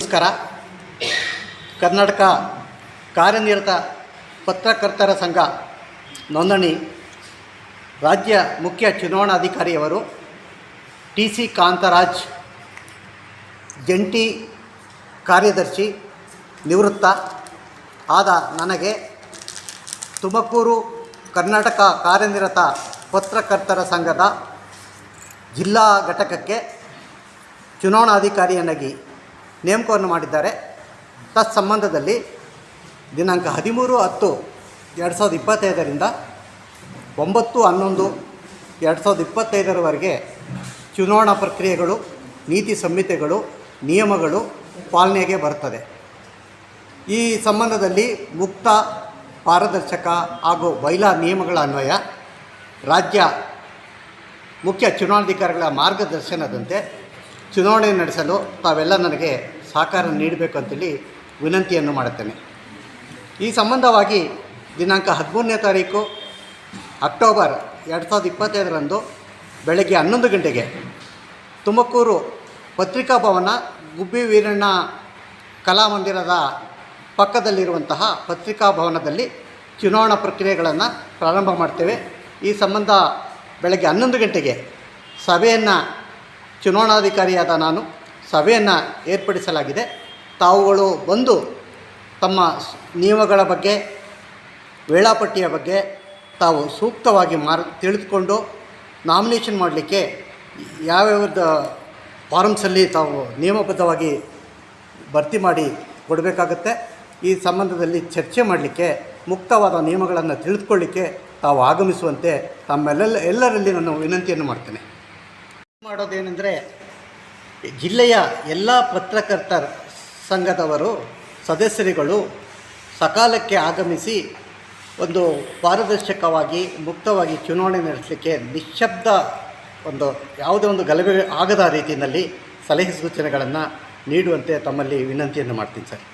ನಮಸ್ಕಾರ. ಕರ್ನಾಟಕ ಕಾರ್ಯನಿರತ ಪತ್ರಕರ್ತರ ಸಂಘ ನೋಂದಣಿ ರಾಜ್ಯ ಮುಖ್ಯ ಚುನಾವಣಾಧಿಕಾರಿಯವರು ಟಿ ಸಿ ಕಾಂತರಾಜ್, ಜಂಟಿ ಕಾರ್ಯದರ್ಶಿ ನಿವೃತ್ತ ಆದ ನನಗೆ ತುಮಕೂರು ಕರ್ನಾಟಕ ಕಾರ್ಯನಿರತ ಪತ್ರಕರ್ತರ ಸಂಘದ ಜಿಲ್ಲಾ ಘಟಕಕ್ಕೆ ಚುನಾವಣಾಧಿಕಾರಿಯನ್ನಾಗಿ ನೇಮಕವನ್ನು ಮಾಡಿದ್ದಾರೆ. ತತ್ಸಂಬಂಧದಲ್ಲಿ ದಿನಾಂಕ ಹದಿಮೂರು ಹತ್ತು ಎರಡು ಸಾವಿರದ ಇಪ್ಪತ್ತೈದರಿಂದ ಒಂಬತ್ತು ಹನ್ನೊಂದು ಎರಡು ಸಾವಿರದ ಇಪ್ಪತ್ತೈದರವರೆಗೆ ಚುನಾವಣಾ ಪ್ರಕ್ರಿಯೆಗಳು, ನೀತಿ ಸಂಹಿತೆಗಳು, ನಿಯಮಗಳು ಪಾಲನೆಗೆ ಬರುತ್ತದೆ. ಈ ಸಂಬಂಧದಲ್ಲಿ ಮುಕ್ತ ಪಾರದರ್ಶಕ ಹಾಗೂ ಬೈಲಾ ನಿಯಮಗಳ ಅನ್ವಯ, ರಾಜ್ಯ ಮುಖ್ಯ ಚುನಾವಣಾಧಿಕಾರಿಗಳ ಮಾರ್ಗದರ್ಶನದಂತೆ ಚುನಾವಣೆ ನಡೆಸಲು ತಾವೆಲ್ಲ ನನಗೆ ಸಹಕಾರ ನೀಡಬೇಕು ಅಂತೇಳಿ ವಿನಂತಿಯನ್ನು ಮಾಡುತ್ತೇನೆ. ಈ ಸಂಬಂಧವಾಗಿ ದಿನಾಂಕ ಹದಿಮೂರನೇ ತಾರೀಕು ಅಕ್ಟೋಬರ್ ಎರಡು ಸಾವಿರದ ಇಪ್ಪತ್ತೈದರಂದು ಬೆಳಗ್ಗೆ ಹನ್ನೊಂದು ಗಂಟೆಗೆ ತುಮಕೂರು ಪತ್ರಿಕಾ ಭವನ ಗುಬ್ಬಿ ವೀರಣ್ಣ ಕಲಾಮಂದಿರದ ಪಕ್ಕದಲ್ಲಿರುವಂತಹ ಪತ್ರಿಕಾ ಭವನದಲ್ಲಿ ಚುನಾವಣಾ ಪ್ರಕ್ರಿಯೆಗಳನ್ನು ಪ್ರಾರಂಭ ಮಾಡ್ತೇವೆ. ಈ ಸಂಬಂಧ ಬೆಳಗ್ಗೆ ಹನ್ನೊಂದು ಗಂಟೆಗೆ ಸಭೆಯನ್ನು ಚುನಾವಣಾಧಿಕಾರಿಯಾದ ನಾನು ಸಭೆಯನ್ನು ಏರ್ಪಡಿಸಲಾಗಿದೆ. ತಾವುಗಳು ಬಂದು ತಮ್ಮ ನಿಯಮಗಳ ಬಗ್ಗೆ, ವೇಳಾಪಟ್ಟಿಯ ಬಗ್ಗೆ ತಾವು ಸೂಕ್ತವಾಗಿ ಮಾರ್, ತಿಳಿದುಕೊಂಡು ನಾಮಿನೇಷನ್ ಮಾಡಲಿಕ್ಕೆ ಯಾವ್ಯಾವ್ದ ಫಾರಮ್ಸಲ್ಲಿ ತಾವು ನಿಯಮಬದ್ಧವಾಗಿ ಭರ್ತಿ ಮಾಡಿ ಕೊಡಬೇಕಾಗತ್ತೆ. ಈ ಸಂಬಂಧದಲ್ಲಿ ಚರ್ಚೆ ಮಾಡಲಿಕ್ಕೆ, ಮುಕ್ತವಾದ ನಿಯಮಗಳನ್ನು ತಿಳಿದುಕೊಳ್ಳಿಕ್ಕೆ ತಾವು ಆಗಮಿಸುವಂತೆ ತಮ್ಮೆಲ್ಲ ಎಲ್ಲರಲ್ಲಿ ನಾನು ವಿನಂತಿಯನ್ನು ಮಾಡ್ತೇನೆ. ಮಾಡೋದೇನೆಂದರೆ, ಜಿಲ್ಲೆಯ ಎಲ್ಲ ಪತ್ರಕರ್ತರ ಸಂಘದವರು, ಸದಸ್ಯರುಗಳು ಸಕಾಲಕ್ಕೆ ಆಗಮಿಸಿ ಒಂದು ಪಾರದರ್ಶಕವಾಗಿ, ಮುಕ್ತವಾಗಿ ಚುನಾವಣೆ ನಡೆಸಲಿಕ್ಕೆ ನಿಶ್ಶಬ್ದ ಒಂದು, ಯಾವುದೇ ಒಂದು ಗಲಭೆ ಆಗದ ರೀತಿಯಲ್ಲಿ ಸಲಹೆ ಸೂಚನೆಗಳನ್ನು ನೀಡುವಂತೆ ತಮ್ಮಲ್ಲಿ ವಿನಂತಿಯನ್ನು ಮಾಡ್ತೀನಿ ಸರ್.